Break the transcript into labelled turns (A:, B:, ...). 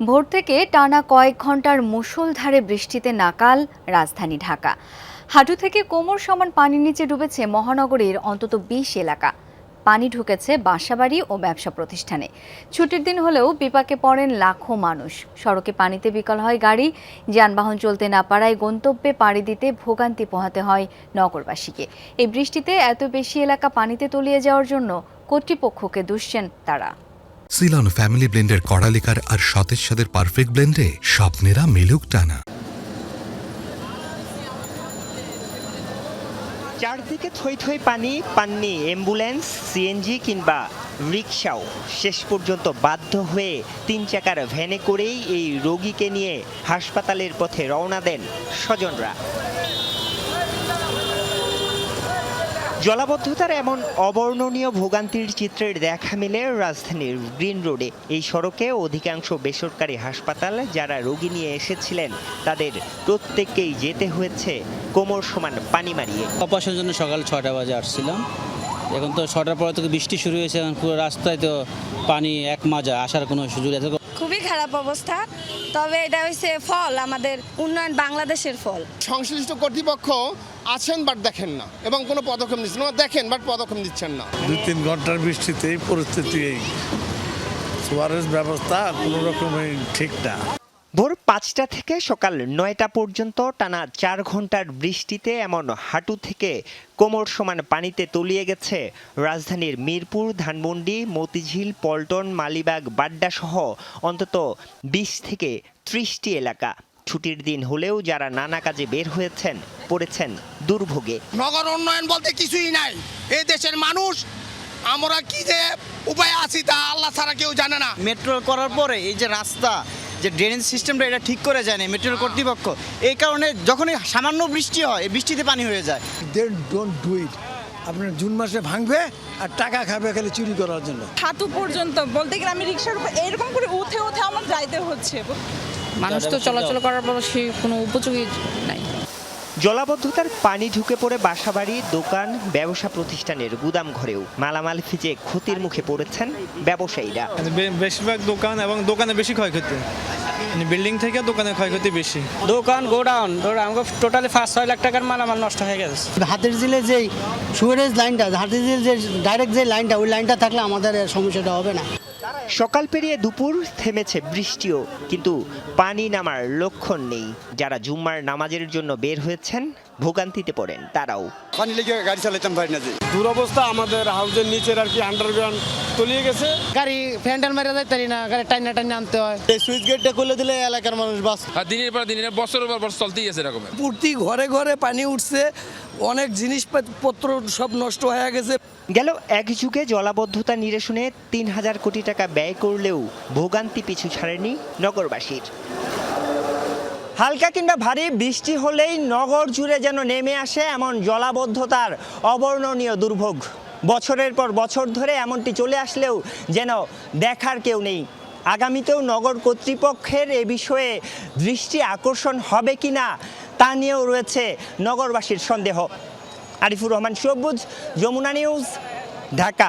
A: ভোর থেকে টানা কয়েক ঘণ্টার মুষলধারে বৃষ্টিতে নাকাল রাজধানী ঢাকা। হাঁটু থেকে কোমর সমান পানির নিচে ডুবেছে মহানগরীর অন্তত বিশ এলাকা। পানি ঢুকেছে বাসাবাড়ি ও ব্যবসা প্রতিষ্ঠানে। ছুটির দিন হলেও বিপাকে পড়েন লাখো মানুষ। সড়কে পানিতে বিকল হয় গাড়ি। যানবাহন চলতে না পারায় গন্তব্যে পাড়ি দিতে ভোগান্তি পোহাতে হয় নগরবাসীকে। এই বৃষ্টিতে এত বেশি এলাকা পানিতে তলিয়ে যাওয়ার জন্য কর্তৃপক্ষকে দুষছেন তারা।
B: সিলন ফ্যামিলি ব্লেন্ডের কড়ালিকার আর সতেজ সাদের পারফেক্ট ব্লেন্ডে স্বপ্নেরা মিলুক টানা।
C: চারদিকে থই থই পানি, পাননি, অ্যাম্বুলেন্স সিএনজি কিংবা রিক্সাও শেষ পর্যন্ত বাধ্য হয়ে তিন চাকার ভ্যানে করেই এই রোগীকে নিয়ে হাসপাতালের পথে রওনা দেন স্বজনরা। জলাবদ্ধতার এমন অবর্ণনীয় ভোগান্তির চিত্রের দেখা মিলে রাজধানীর গ্রিন রোডে। এই সড়কে অধিকাংশ বেসরকারি হাসপাতাল যারা রোগী নিয়ে এসেছিলেন, তাদের প্রত্যেককেই যেতে হয়েছে কোমর সমান পানি মারিয়ে।
D: অপারেশনের জন্য সকাল ছটা বাজে আসছিলাম। এখন তো ছটার পরে থেকে বৃষ্টি শুরু হয়েছে এখন পুরো রাস্তায় তো পানি এক মাজা আসার কোনো সুযোগ আছে
E: খুবই খারাপ অবস্থা। তবে এটা হচ্ছে ফল আমাদের উন্নয়ন বাংলাদেশের ফল।
F: সংশ্লিষ্ট কর্তৃপক্ষ আছেন বাট দেখেন না এবং কোনো পদক্ষেপ নিচ্ছেন না দেখেন বাট পদক্ষেপ নিচ্ছেন না।
G: দুই তিন ঘণ্টার বৃষ্টিতে এই পরিস্থিতি এই। সুয়ারেজ ব্যবস্থা কোনো রকমই ঠিক না।
C: ভোর পাঁচটা থেকে সকাল নয়টা পর্যন্ত টানা চার ঘণ্টার বৃষ্টিতে এমন হাঁটু থেকে কোমর সমান পানিতে তলিয়ে গেছে রাজধানীর মিরপুর ধানমন্ডি মতিঝিল পল্টন মালিবাগ বাড্ডা সহ অন্তত বিশ থেকে ত্রিশটি এলাকা। ছুটির দিন হলেও যারা নানা কাজে বের হয়েছেন পড়েছেন দুর্ভোগে।
F: নগর উন্নয়ন বলতে কিছুই নাই। এই দেশের মানুষ আমরা কি যে উপায় আছি তা আল্লাহ ছাড়া কেউ জানে না।
H: মেট্রো করার পরে এই যে রাস্তা যে ড্রেনেজ সিস্টেমটা এটা ঠিক করে যায়নি মেট্রোর কর্তৃপক্ষ। এই কারণে যখনই সামান্য বৃষ্টি হয় এই বৃষ্টিতে পানি হয়ে যায়।
G: দে ডোন্ট ডু ইট আপনার জুন মাসে ভাঙবে আর টাকা খাবে খালি চুরি করার জন্য।
I: হাতু পর্যন্ত বলতে গেলে আমি রিক্সার উপর এরকম করে উঠে উঠে আমার যাইতে হচ্ছে।
J: মানুষ তো চলাচল করার পর সে কোনো উপযোগী নাই।
C: জলাবদ্ধতার পানি ঢুকে পড়ে বাসাবাড়ি দোকান ব্যবসা প্রতিষ্ঠানের গুদাম ঘরেও মালামাল ভিজে ক্ষতির মুখে পড়েছেন ব্যবসায়ীরা।
K: বেশিরভাগ দোকান এবং দোকানে বেশি ক্ষয়ক্ষতি। মানে বিল্ডিং থেকে দোকানের ক্ষয়ক্ষতি বেশি।
D: দোকান গোডাউন ধরো আমাকে টোটালি পাঁচ ছয় লাখ টাকার মালামাল নষ্ট হয়ে গেছে।
H: হাতের জিলে যেই সুয়ারেজ লাইনটা হাতের জিল যে ডাইরেক্ট যে লাইনটা ওই লাইনটা থাকলে আমাদের সমস্যাটা হবে না।
C: সকাল পেরিয়ে দুপুর থেমেছে বৃষ্টিও, কিন্তু পানি নামার লক্ষণ নেই। যারা জুম্মার নামাজের জন্য বের হয়েছেন ভোগান্তিতে পড়েন তারাও।
H: পানি লেগে গাড়ি চালাইতাম পারি না যে
G: দুরবস্থা আমাদের হাউসের নিচের আর কি আন্ডারগ্রাউন্ড তলিয়ে গেছে।
H: গাড়ি ফ্যান্ডেল মেরে যাইতে পারি না গাড়ি টাইনা টাইনা আনতে হয়। এই সুইচ গেটটা খুলে দিলে এলাকার মানুষ বাস
K: আর দিনের পর দিনের বছরের পর বছর চলতেই আছে এরকম।
G: প্রতি ঘরে ঘরে পানি উঠছে অনেক জিনিসপত্র সব নষ্ট হয়ে গেছে।
C: গেল এক যুগে জলাবদ্ধতা নিরসনে তিন হাজার কোটি টাকা ব্যয় করলেও ভোগান্তি পিছু ছাড়েনি নগরবাসীর। হালকা কিংবা ভারী বৃষ্টি হলেই নগর জুড়ে যেন নেমে আসে এমন জলাবদ্ধতার অবর্ণনীয় দুর্ভোগ। বছরের পর বছর ধরে এমনটি চলে আসলেও যেন দেখার কেউ নেই। আগামীতেও নগর কর্তৃপক্ষের এ বিষয়ে দৃষ্টি আকর্ষণ হবে কিনা তা নিয়েও রয়েছে নগরবাসীর সন্দেহ। আরিফুর রহমান, সবুজ, যমুনা নিউজ, ঢাকা।